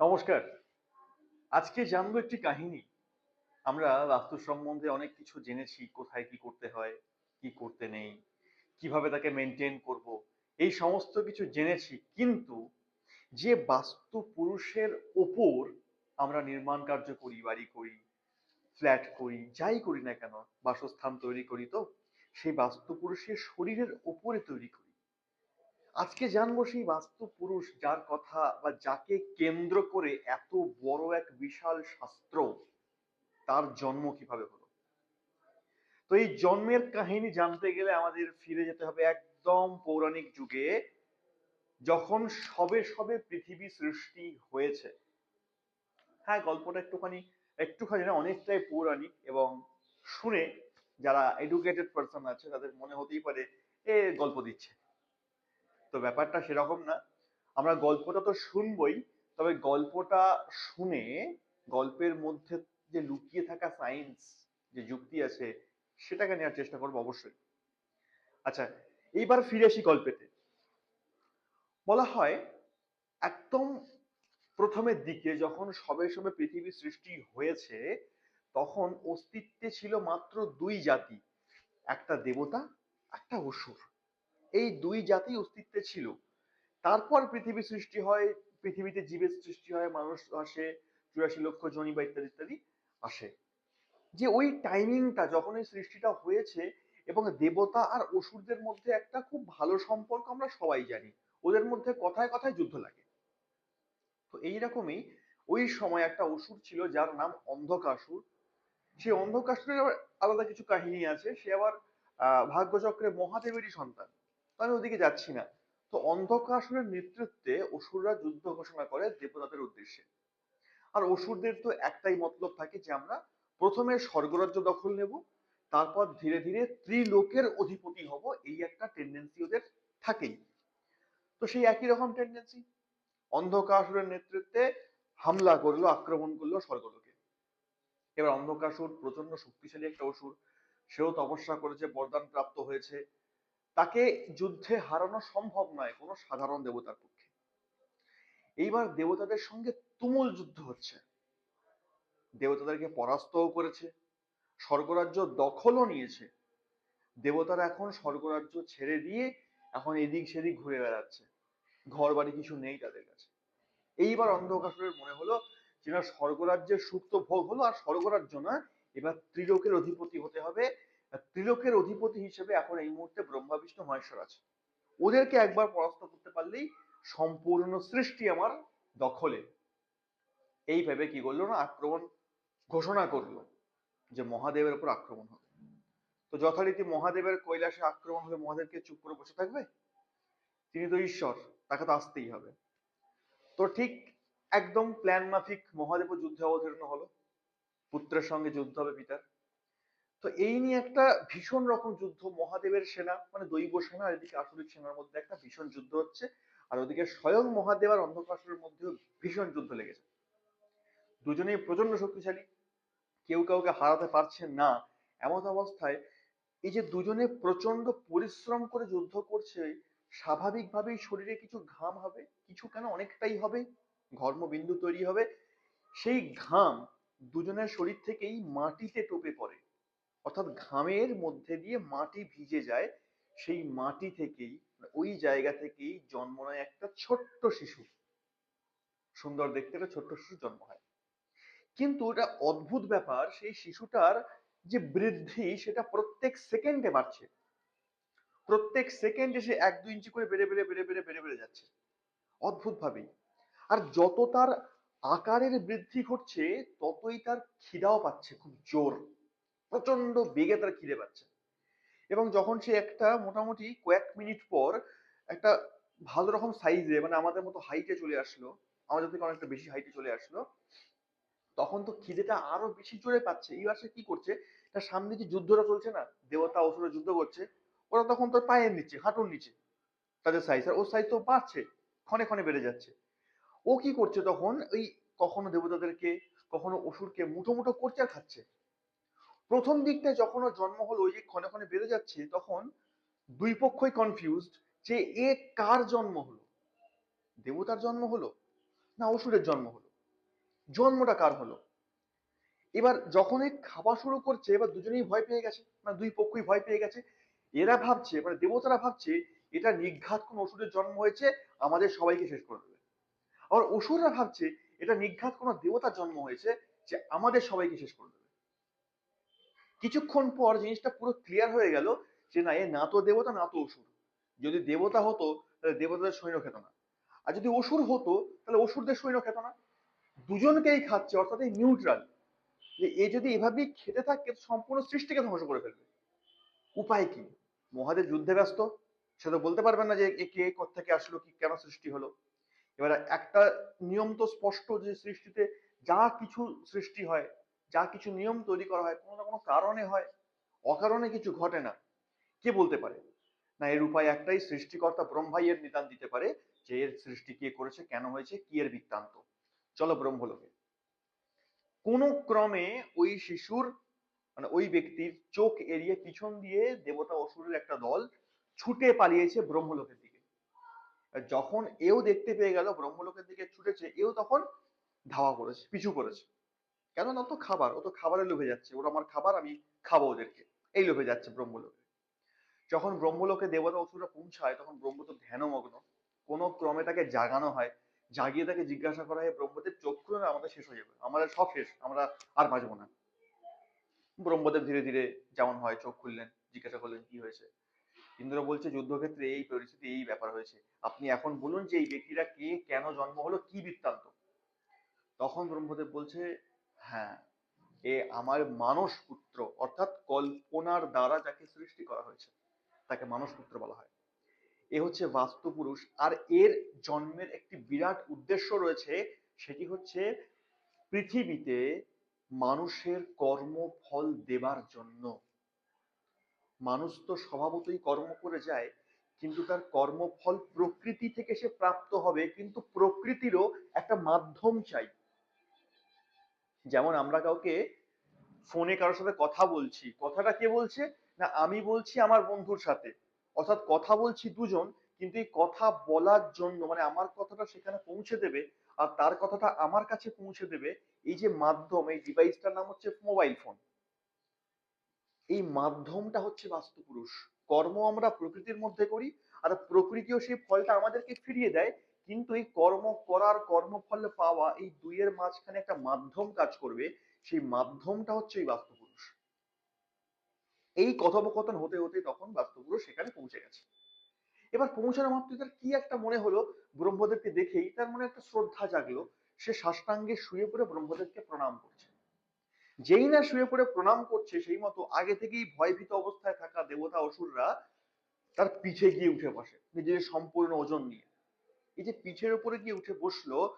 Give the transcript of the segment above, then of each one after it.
নমস্কার। আজকে জানব একটি কাহিনী। আমরা বাস্তু সম্বন্ধে অনেক কিছু জেনেছি, কোথায় কি করতে হয়, কি করতে নেই, কীভাবে তাকে মেনটেন করব, এই সমস্ত কিছু জেনেছি। কিন্তু যে বাস্তু পুরুষের ওপর আমরা নির্মাণ কার্য করি, বাড়ি করি ফ্ল্যাট করি, যাই করি না কেন, বাসস্থান তৈরি করি তো, সেই বাস্তু পুরুষের শরীরের ওপরে তৈরি করি। আজকে জানব সেই বাস্তু পুরুষ যার কথা বা যাকে কেন্দ্র করে এত বড় এক বিশাল শাস্ত্র, তার জন্ম কীভাবে হলো? তো এই জন্মের কাহিনী জানতে গেলে আমাদের ফিরে যেতে হবে একদম পৌরাণিক যুগে, যখন সবে সবে পৃথিবী সৃষ্টি হয়েছে। হ্যাঁ গল্পটা একটুখানি একটুখানি না, অনেকটাই পৌরাণিক এবং শুনে যারা এডুকেটেড পার্সন আছে, তাদের মনে হতেই পারে এ গল্প দিচ্ছে। তো ব্যাপারটা সেরকম না। আমরা গল্পটা তো শুনবই, তবে গল্পটা শুনে গল্পের মধ্যে যে লুকিয়ে থাকা সায়েন্স যে যুক্তি আছে, সেটাকে নেওয়ার চেষ্টা করব অবশ্যই। আচ্ছা এইবার ফিরে আসি গল্পেতে। বলা হয়, একদম প্রথমের দিকে যখন সবে সবে পৃথিবী সৃষ্টি হয়েছে, তখন অস্তিত্বে ছিল মাত্র দুই জাতি, একটা দেবতা, একটা অসুর। এই দুই জাতি অস্তিত্বে ছিল। তারপর পৃথিবী সৃষ্টি হয়, পৃথিবীতে জীবের সৃষ্টি হয়, মানুষ আসে, চুরাশি লক্ষ জনি বা ইত্যাদি ইত্যাদি আসে। যে ওই টাইমিংটা যখন এই সৃষ্টিটা হয়েছে এবং দেবতা আর অসুরদের মধ্যে একটা খুব ভালো সম্পর্ক আমরা সবাই জানি। ওদের মধ্যে কথায় কথায় যুদ্ধ লাগে। তো এইরকমই ওই সময় একটা অসুর ছিল যার নাম অন্ধকাসুর। সেই অন্ধকাসুরের আলাদা কিছু কাহিনী আছে। সে আবার ভাগ্যচক্রে মহাদেবেরই সন্তান। আমি ওদিকে যাচ্ছি না। তো অন্ধকাসুরের নেতৃত্বে অসুররা যুদ্ধ ঘোষণা করে দেবতাদের উদ্দেশ্যে। আর অসুরদের তো একটাই মতলব থাকে যে, আমরা প্রথমে স্বর্গরাজ্য দখল নেব, তারপর ধীরে ধীরে ত্রিলোকের অধিপতি হব, এই একটা টেন্ডেন্সি ওদের থাকেই। তো সেই একই রকম টেন্ডেন্সি অন্ধকাসুরের নেতৃত্বে হামলা করল, আক্রমণ করল স্বর্গলোকে। এবার অন্ধকাসুর প্রচণ্ড শক্তিশালী একটা অসুর। সেও তপস্যা করেছে, বরদান প্রাপ্ত হয়েছে। তাকে যুদ্ধে হারানো সম্ভব নয় কোনো সাধারণ দেবতার পক্ষে। এইবার দেবতাদের সঙ্গে তুমুল যুদ্ধ হচ্ছে। দেবতাদেরকে পরাস্তও করেছে, স্বর্গরাজ্য দখলও নিয়েছে। দেবতারা এখন স্বর্গরাজ্য ছেড়ে দিয়ে এখন এদিক সেদিক ঘুরে বেড়াচ্ছে। ঘর বাড়ি কিছু নেই তাদের কাছে। এইবার অন্ধকাসুরের মনে হলো যে না স্বর্গরাজ্যের সুপ্ত ভোগ হলো, আর স্বর্গরাজ্য না, এবার ত্রিলোকের অধিপতি হতে হবে ত্রিলোকের অধিপতি হিসেবে এখন এই মুহূর্তে ব্রহ্মা বিষ্ণু মহেশ্বর আছে ওদেরকে একবার পরাস্ত করতে পারলেই সম্পূর্ণ সৃষ্টি আমার দখলে। এই ভেবে কি করল না? আক্রমণ ঘোষণা করল যে মহাদেবের উপর আক্রমণ হবে। তো যথারীতি মহাদেবের কৈলাসে আক্রমণ হলে মহাদেবকে চুপ করে বসে থাকবে? তিনি তো ঈশ্বর, তাকে তো আসতেই হবে। তো ঠিক একদম প্ল্যান মাফিক মহাদেব যুদ্ধে অবতীর্ণ হলো। পুত্রের সঙ্গে যুদ্ধ হবে পিতার। তো এই নিয়ে একটা ভীষণ রকম যুদ্ধ। মহাদেবের সেনা মানে দৈব সেনা, আর এদিকে আসরিক সেনার মধ্যে একটা ভীষণ যুদ্ধ হচ্ছে। আর ওদিকে স্বয়ং মহাদেব আর অন্ধকাসুরের মধ্যেও ভীষণ যুদ্ধ লেগেছে। দুজনেই প্রচণ্ড শক্তিশালী। কেউ কাউকে হারাতে পারছে না। এমন অবস্থায় এই যে দুজনে প্রচণ্ড পরিশ্রম করে যুদ্ধ করছে, স্বাভাবিকভাবেই শরীরে কিছু ঘাম হবে, কিছু কেন অনেকটাই হবে, ঘর্মবিন্দু তৈরি হবে। সেই ঘাম দুজনের শরীর থেকেই মাটিতে টোপে পড়ে। অর্থাৎ ঘামের মধ্যে দিয়ে মাটি ভিজে যায়, সেই মাটি থেকেই ওই জায়গা থেকেই জন্ম নেয় একটা ছোট্ট শিশু। সুন্দর দেখতে একটা ছোট্ট শিশু জন্ম হয়। কিন্তু এটা অদ্ভুত ব্যাপার, সেই শিশুটার যে বৃদ্ধি, সেটা প্রত্যেক সেকেন্ডে বাড়ছে। প্রত্যেক সেকেন্ডে সে এক, দুই ইঞ্চি করে বেড়ে বেড়ে বেড়ে বেড়ে বেড়ে বেড়ে যাচ্ছে। অদ্ভুত ভাবেই আর যত তার আকারের বৃদ্ধি ঘটছে, ততই তার খিদাও পাচ্ছে খুব জোর। প্রচণ্ড বেগে তার খিদে পাচ্ছে। এবং যখন সে একটা মোটামুটি কয়েক মিনিট পর একটা ভালো রকম সাইজে মানে আমাদের মতো হাইটে চলে আসলো, আমাদের থেকে অনেকটা বেশি হাইটে চলে আসলো, তখন তো খিদেটা আরও বেশি জোরে পাচ্ছে। এইবার সে কি করছে, তার সামনে যে যুদ্ধটা চলছে না, দেবতা অসুরে যুদ্ধ করছে, ওরা তখন তোর পায়ের নিচে, হাঁটুর নিচে, তাদের সাইজ আর ওর সাইজ তো বাড়ছে, ক্ষণে ক্ষণে বেড়ে যাচ্ছে। ও কি করছে তখন, ওই কখনো দেবতাদেরকে, কখনো অসুরকে মুঠো মুঠো করছে আর খাচ্ছে। প্রথম দিকটা যখন ওর জন্ম হলো, ওই যে ক্ষণে ক্ষণে বেড়ে যাচ্ছে, তখন দুই পক্ষই কনফিউজড যে এ কার জন্ম হলো? দেবতার জন্ম হলো না অসুরের জন্ম হলো? জন্মটা কার হলো? এবার যখনই খাওয়া শুরু করছে, এবার দুজনেই ভয় পেয়ে গেছে মানে দুই পক্ষই ভয় পেয়ে গেছে। এরা ভাবছে মানে দেবতারা ভাবছে, এটা নিঘাত কোন অসুরের জন্ম হয়েছে, আমাদের সবাইকে শেষ করে দেবে। আর অসুররা ভাবছে, এটা নিঘাত কোন দেবতার জন্ম হয়েছে, যে আমাদের সবাইকে শেষ করে দেবে। কিছুক্ষণ পর জিনিসটা পুরো ক্লিয়ার হয়ে গেল যে না, এ না তো দেবতা, না তো অসুর। যদি দেবতা হতো, তাহলে দেবতাদের সৈন্য খেত না। আর যদি অসুর হতো, তাহলে অসুরদের সৈন্য খেত না। দুজনকেই খাচ্ছে, অর্থাৎ এই নিউট্রাল যে এ যদি এভাবেই খেতে থাকে সম্পূর্ণ সৃষ্টিকে ধ্বংস করে ফেলবে। উপায় কি? মহাদেব যুদ্ধে ব্যস্ত। সে তো বলতে পারবেন না যে কে থেকে আসলো, কি কেন সৃষ্টি হলো। এবার একটা নিয়ম তো স্পষ্ট যে সৃষ্টিতে যা কিছু সৃষ্টি হয় যা কিছু নিয়ম তৈরি করা হয়, কোনো না কোনো কারণে হয়, অকারণে কিছু ঘটে না। কে বলতে পারে? না, এর উপায় একটাই, সৃষ্টিকর্তা ব্রহ্মাই এর নিদান দিতে পারে যে এর সৃষ্টি কে করেছে, কেন হয়েছে, কি এর বৃত্তান্ত। চলো ব্রহ্মলোকে। কোন ক্রমে ওই শিশুর মানে ওই ব্যক্তির চোখ এড়িয়ে পিছন দিয়ে দেবতা অসুরের একটা দল ছুটে পালিয়েছে ব্রহ্মলোকের দিকে। যখন এও দেখতে পেয়ে গেল, ব্রহ্মলোকের দিকে ছুটেছে, এও তখন ধাওয়া করেছে, পিছু করেছে। কেন না তো খাবার, ও তো খাবারে লোভে যাচ্ছে। ওরা আমার খাবার, আমি খাব ওদেরকে। এই লোভে যাচ্ছে ব্রহ্মলোকে যখন ব্রহ্মলোকে দেবতা অসুররা পৌঁছায়, তখন ব্রহ্ম তো ধ্যানমগ্ন। কোনো ক্রমে তাকে জাগানো হয়, জাগিয়ে তাকে জিজ্ঞাসা করা হয়, ব্রহ্মদেব খুলে না, আমাদের শেষ হয়ে যাবে। আমাদের সব শেষ, আমরা আর বাঁচবো না। ব্রহ্মদেব ধীরে ধীরে যেমন হয়, চোখ খুললেন, জিজ্ঞাসা করলেন, কি হয়েছে? ইন্দ্র বলছে, যুদ্ধক্ষেত্রে এই পরিস্থিতি, এই ব্যাপার হয়েছে। আপনি এখন বলুন যে এই ব্যক্তিরা কে, কেন জন্ম হলো, কি বৃত্তান্ত? তখন ব্রহ্মদেব বলছে হ্যাঁ এ আমার মানস পুত্র, অর্থাৎ কল্পনার দ্বারা যাকে সৃষ্টি করা হয়েছে, তাকে মানস পুত্র বলা হয়। এ হচ্ছে বাস্তু পুরুষ আর এর জন্মের একটি বিরাট উদ্দেশ্য রয়েছে, সেটি হচ্ছে পৃথিবীতে মানুষের কর্মফল দেবার জন্য। মানুষ তো স্বভাবতই কর্ম করে যায়, কিন্তু তার কর্মফল প্রকৃতি থেকে সে প্রাপ্ত হবে, কিন্তু প্রকৃতিরও একটা মাধ্যম চাই। যেমন আমরা কাউকে ফোনে কারোর সাথে কথা বলছি, কথাটা কে বলছে? না, আমি বলছি আমার বন্ধুর সাথে। অর্থাৎ কথা বলছি দুজন, কিন্তু এই কথা বলার জন্য মানে আমার কথাটা সেখানে পৌঁছে দেবে আর তার কথাটা আমার কাছে পৌঁছে দেবে, এই যে মাধ্যম, এই ডিভাইসটার নাম হচ্ছে মোবাইল ফোন এই মাধ্যমটা হচ্ছে বাস্তুপুরুষ। কর্ম আমরা প্রকৃতির মধ্যে করি আর প্রকৃতিও সেই ফলটা আমাদেরকে ফিরিয়ে দেয় কিন্তু এই কর্ম করার কর্মফল পাওয়া এই দুইয়ের মাঝখানে একটা মাধ্যম কাজ করবে, সেই মাধ্যমটা হচ্ছে এই বাস্তু পুরুষ এই কথোপকথন হতে হতে তখন বাস্তু পুরুষ সেখানে পৌঁছে গেছে। এবার পৌঁছানো মাত্র তার কি একটা মনে হলো, ব্রহ্মদেবকে দেখেই তার মনে একটা শ্রদ্ধা জাগলো, সে সাষ্টাঙ্গে শুয়ে পড়ে ব্রহ্মদেবকে প্রণাম করছে। যেই না শুয়ে পড়ে প্রণাম করছে, সেই মতো আগে থেকেই ভয়ভীত অবস্থায় থাকা দেবতা অসুররা তার পিঠে গিয়ে উঠে বসে, নিজের সম্পূর্ণ ওজন নিয়ে। এই যে পিঠের উপরে গিয়ে উঠে বসল,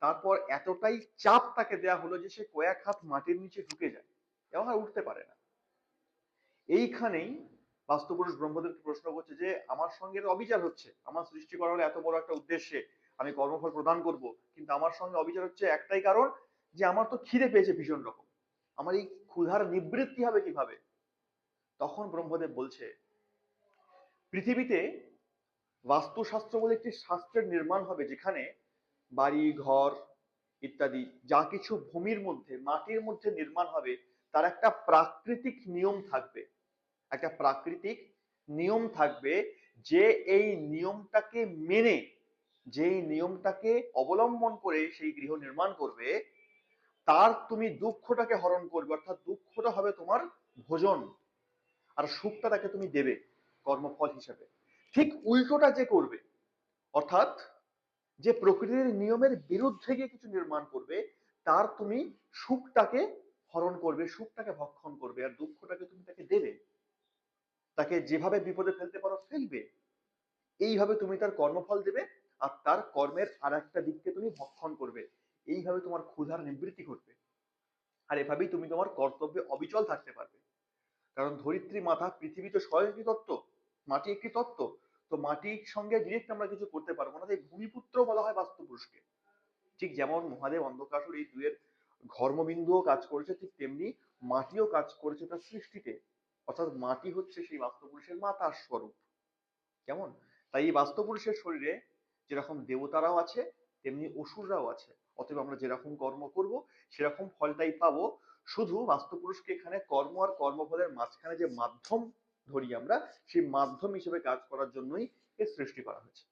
তারপর এতটাই চাপ তাকে দেয়া হলো যে সে কয়েক হাত মাটির নিচে ঢুকে যায়। এবং আর উঠতে পারে না। এইখানেই বাস্তুপুরুষ ব্রহ্মদেবকে প্রশ্ন করছে যে, আমার সঙ্গে অবিচার হচ্ছে। আমার সৃষ্টি করা এত বড় একটা উদ্দেশ্যে আমি কর্মফল প্রদান করব। কিন্তু আমার সঙ্গে অবিচার হচ্ছে একটাই কারণ যে, আমার তো খিদে পেয়েছে ভীষণ রকম। আমার এই ক্ষুধার নিবৃত্তি হবে কীভাবে? তখন ব্রহ্মদেব বলছে, পৃথিবীতে বাস্তুশাস্ত্র বলে একটি শাস্ত্রের নির্মাণ হবে যেখানে বাড়ি, ঘর ইত্যাদি যা কিছু ভূমির মধ্যে, মাটির মধ্যে নির্মাণ হবে, তার একটা প্রাকৃতিক নিয়ম থাকবে। একটা প্রাকৃতিক নিয়ম থাকবে যে এই নিয়মটাকে মেনে, যে নিয়মটাকে অবলম্বন করে সেই গৃহ নির্মাণ করবে, তার তুমি দুঃখটাকে হরণ করবে, অর্থাৎ দুঃখটা হবে তোমার ভোজন। আর সুখটা তাকে তুমি দেবে কর্মফল হিসেবে। ঠিক উল্টোটা যে করবে, অর্থাৎ যে প্রকৃতির নিয়মের বিরুদ্ধে গিয়ে কিছু নির্মাণ করবে, তার তুমি সুখটাকে হরণ করবে, সুখটাকে ভক্ষণ করবে আর দুঃখটাকে তুমি তাকে দেবে। তাকে যেভাবে বিপদে ফেলতে পারো ফেলবে। এইভাবে তুমি তার কর্মফল দেবে আর তার কর্মের আর একটা দিককে তুমি ভক্ষণ করবে। এইভাবে তোমার ক্ষুধার নিবৃত্তি ঘটবে। আর এভাবেই তুমি তোমার কর্তব্যে অবিচল থাকতে পারবে। কারণ ধরিত্রী মাথা পৃথিবী তো স্বয়ং একটি তত্ত্ব। মাটি একটি তত্ত্ব। তো মাটির সঙ্গে ডিরেক্ট আমরা কিছু করতে পারব না। তাই ভূমিপুত্র বলা হয় বাস্তু পুরুষকে ঠিক যেমন মহাদেব অন্ধকাসুর এই দুয়ের ঘর্মবিন্দুও কাজ করেছে, ঠিক তেমনি মাটিও কাজ করেছে তার সৃষ্টিতে। অর্থাৎ মাটি হচ্ছে সেই বাস্তু পুরুষের মাতার স্বরূপ। কেমন? তাই এই বাস্তু পুরুষের শরীরে যেরকম দেবতারাও আছে, তেমনি অসুররাও আছে। অতএব আমরা যেরকম কর্ম করব, সেরকম ফলটাই পাবো। শুধু বাস্তুপুরুষকে এখানে কর্ম আর কর্মফলের মাঝখানে যে মাধ্যম ধরি আমরা সেই মাধ্যম হিসেবে কাজ করার জন্যই এর সৃষ্টি করা হয়েছে।